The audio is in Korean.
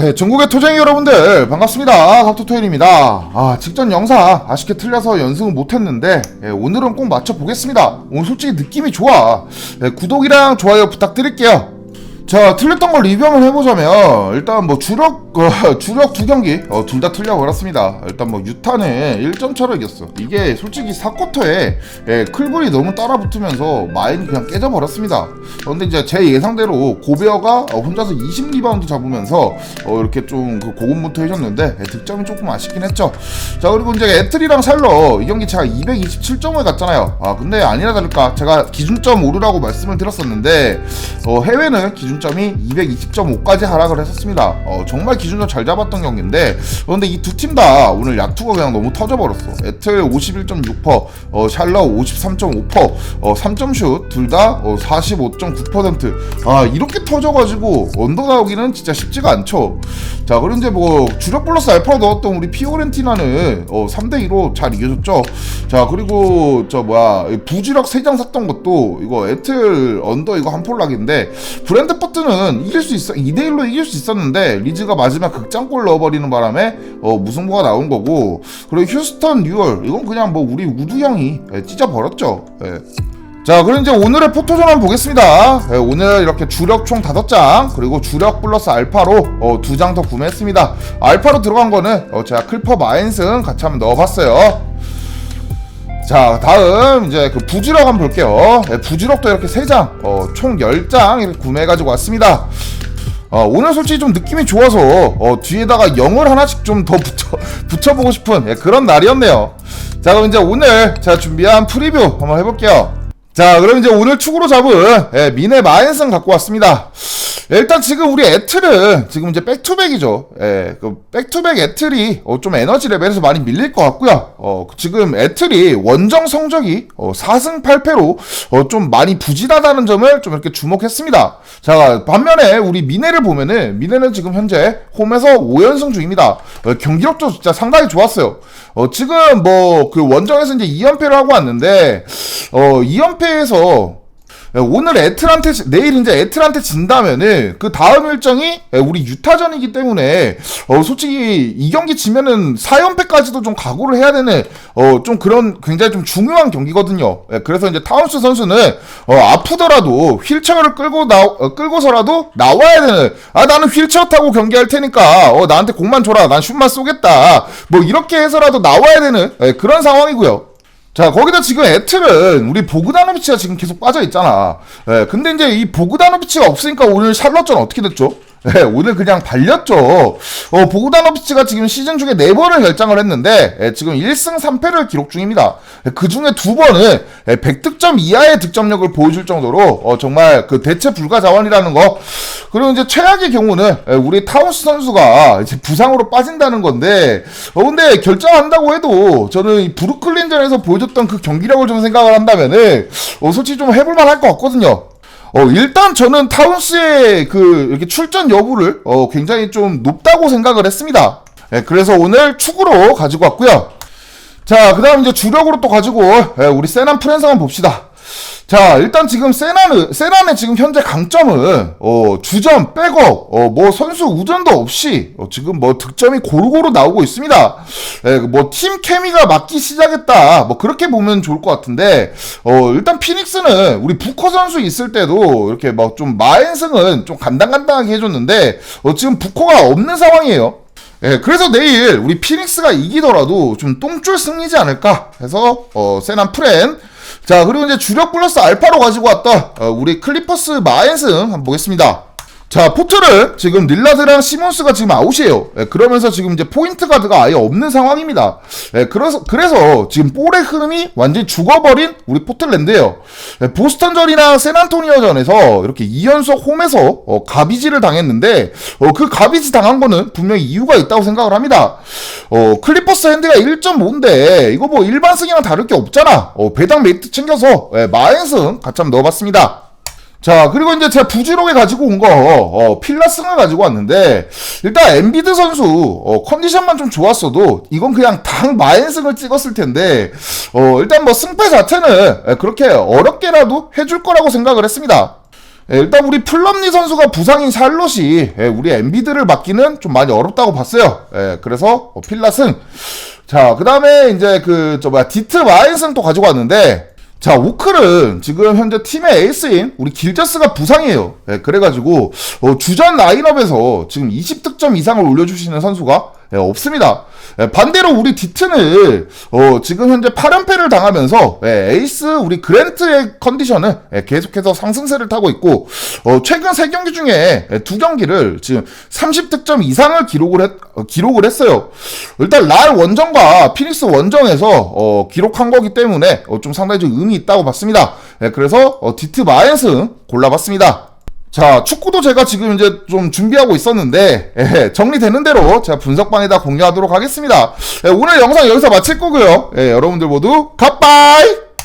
네, 전국의 토쟁이 여러분들 반갑습니다. 각토토일입니다. 아, 직전 영상 아쉽게 틀려서 연승은 못했는데 예, 오늘은 꼭 맞춰보겠습니다. 오늘 솔직히 느낌이 좋아. 예, 구독이랑 좋아요 부탁드릴게요. 자, 틀렸던 걸 리뷰 한번 해보자면 일단 뭐 주력 어, 주력 두 경기 어, 둘 다 틀려버렸습니다. 일단 뭐 유타는 1점 차로 이겼어. 이게 솔직히 4쿼터에 예, 클불이 너무 따라붙으면서 마인이 그냥 깨져버렸습니다. 그런데 이제 제 예상대로 고베어가 어, 혼자서 20 리바운드 잡으면서 어, 이렇게 좀 그 고군분투 해줬는데 예, 득점이 조금 아쉽긴 했죠. 자 그리고 이제 애틀이랑 샬러 이 경기 제가 227점을 갔잖아요. 아 근데 아니나 다를까 제가 기준점 오르라고 말씀을 드렸었는데 어, 해외는 기준 점이 220.5까지 하락을 했었습니다. 어, 정말 기준점 잘 잡았던 경기인데 그런데 이 두 팀 다 오늘 야투가 그냥 너무 터져버렸어. 애틀 51.6%, 어, 샬러 53.5%, 어, 3점 슛 둘 다 어, 45.9%. 아 이렇게 터져가지고 언더 나오기는 진짜 쉽지가 않죠. 자 이제 뭐 주력 플러스 알파로 넣었던 우리 피오렌티나는 어, 3대 2로 잘 이겨줬죠. 자 그리고 저 뭐야 이 부주력 3장 샀던 것도 이거 애틀 언더 이거 한 폴락인데 브랜드 퍼트는 이길 수 있어 2대 1로 이길 수 있었는데 리즈가 마지막 극장골 넣어버리는 바람에 어, 무승부가 나온 거고 그리고 휴스턴 뉴얼 이건 그냥 뭐 우리 우두 형이 예, 찢어버렸죠. 예. 자, 그럼 이제 오늘의 포토전 한번 보겠습니다. 예, 오늘 이렇게 주력 총 5장, 그리고 주력 플러스 알파로 어, 2장 더 구매했습니다. 알파로 들어간 거는 어, 제가 클퍼 마인승 같이 한번 넣어봤어요. 자, 다음 이제 그 부지럭 한번 볼게요. 예, 부지럭도 이렇게 3장, 어, 총 10장 이렇게 구매해가지고 왔습니다. 어, 오늘 솔직히 좀 느낌이 좋아서 어, 뒤에다가 0을 하나씩 좀 더 붙여, 붙여보고 싶은 예, 그런 날이었네요. 자, 그럼 이제 오늘 제가 준비한 프리뷰 한번 해볼게요. 자, 그럼 이제 오늘 축으로 잡은 예, 미네 마인슨 갖고 왔습니다. 예, 일단 지금 우리 애틀은 지금 이제 백투백이죠. 예, 그 백투백 애틀이 어, 좀 에너지 레벨에서 많이 밀릴 것 같고요. 어, 지금 애틀이 원정 성적이 어, 4승 8패로 어, 좀 많이 부진하다는 점을 좀 이렇게 주목했습니다. 자, 반면에 우리 미네를 보면은 미네는 지금 현재 홈에서 5연승 중입니다. 어, 경기력도 진짜 상당히 좋았어요. 어, 지금 뭐 그 원정에서 이제 2연패를 하고 왔는데 어, 2연패에서 오늘 애틀한테 내일 이제 애틀한테 진다면은 그 다음 일정이 우리 유타전이기 때문에 어 솔직히 이 경기 지면은 4연패까지도 좀 각오를 해야 되는 어 좀 그런 굉장히 좀 중요한 경기거든요. 예, 그래서 이제 타운스 선수는 어 아프더라도 휠체어를 끌고 나 어, 끌고서라도 나와야 되는 아 나는 휠체어 타고 경기할 테니까 어 나한테 공만 줘라 난 슛만 쏘겠다 뭐 이렇게 해서라도 나와야 되는 예, 그런 상황이고요. 자, 거기다 지금 애틀은 우리 보그다노비치가 지금 계속 빠져 있잖아. 예, 근데 이제 이 보그다노비치가 없으니까 오늘 샬럿전 어떻게 됐죠? 예, 오늘 그냥 발렸죠. 어, 보그다노비치가 지금 시즌 중에 4번을 결장을 했는데, 예, 지금 1승 3패를 기록 중입니다. 예, 그 중에 두 번은 예, 100득점 이하의 득점력을 보여줄 정도로, 어, 정말 그 대체 불가 자원이라는 거. 그리고 이제 최악의 경우는, 예, 우리 타우스 선수가 이제 부상으로 빠진다는 건데, 어, 근데 결정한다고 해도, 저는 이 브루클린전에서 보여줬던 그 경기력을 좀 생각을 한다면은, 어, 솔직히 좀 해볼 만 할 것 같거든요. 어, 일단 저는 타운스의 그, 이렇게 출전 여부를, 어, 굉장히 좀 높다고 생각을 했습니다. 예, 그래서 오늘 축으로 가지고 왔고요. 자, 그 다음 이제 주력으로 또 가지고, 예, 우리 세난 프렌스 한번 봅시다. 자, 일단 지금 세나는, 세나의 지금 현재 강점은, 어, 주전, 백업, 어, 뭐 선수 우전도 없이, 어, 지금 뭐 득점이 고루고루 나오고 있습니다. 예, 뭐 팀 케미가 맞기 시작했다. 뭐 그렇게 보면 좋을 것 같은데, 어, 일단 피닉스는 우리 부커 선수 있을 때도 이렇게 막 좀 마엔승은 좀 간당간당하게 해줬는데, 어, 지금 부커가 없는 상황이에요. 예, 그래서 내일 우리 피닉스가 이기더라도 좀 똥줄 승리지 않을까 해서 어, 세난 프렌 자 그리고 이제 주력 플러스 알파로 가지고 왔던 어, 우리 클리퍼스 마엔승 한번 보겠습니다. 자, 포트를 지금 릴라드랑 시몬스가 지금 아웃이에요. 예, 그러면서 지금 이제 포인트 가드가 아예 없는 상황입니다. 예, 그래서, 그래서 지금 볼의 흐름이 완전히 죽어버린 우리 포틀랜드예요. 예, 보스턴전이나 샌안토니오전에서 이렇게 2연속 홈에서 어, 가비지를 당했는데 어, 그 가비지 당한 거는 분명히 이유가 있다고 생각을 합니다. 어, 클리퍼스 핸드가 1.5인데 이거 뭐 일반 승이랑 다를 게 없잖아. 어, 배당 메이트 챙겨서 예, 같이 한번 넣어봤습니다. 자, 그리고 이제 제가 부지록에 가지고 온 거, 어, 필라승을 가지고 왔는데, 일단 엠비드 선수, 어, 컨디션만 좀 좋았어도, 이건 그냥 당 마엔승을 찍었을 텐데, 어, 일단 뭐 승패 자체는 그렇게 어렵게라도 해줄 거라고 생각을 했습니다. 예, 일단 우리 플럼리 선수가 부상인 샬롯이 예, 우리 엔비드를 막기는 좀 많이 어렵다고 봤어요. 예, 그래서 어, 필라승. 자, 그 다음에 이제 그, 저 뭐야, 디트 마인슨 또 가지고 왔는데, 자, 우클은 지금 현재 팀의 에이스인 우리 길저스가 부상이에요. 예, 그래가지고, 어, 주전 라인업에서 지금 20득점 이상을 올려주시는 선수가 예, 없습니다. 예, 반대로 우리 디트는 어, 지금 현재 8연패를 당하면서 예, 에이스 우리 그랜트의 컨디션은 예, 계속해서 상승세를 타고 있고 어, 최근 3경기 중에 예, 2경기를 지금 30득점 이상을 기록을 했, 어, 기록을 했어요. 일단 랄 원정과 피닉스 원정에서 어, 기록한 거기 때문에 어, 좀 상당히 좀 의미 있다고 봤습니다. 예, 그래서 어, 디트 마엔스 골라봤습니다. 자, 축구도 제가 지금 이제 좀 준비하고 있었는데, 예, 정리되는 대로 제가 분석방에다 공유하도록 하겠습니다. 예, 오늘 영상 여기서 마칠 거고요. 예, 여러분들 모두 갓바이!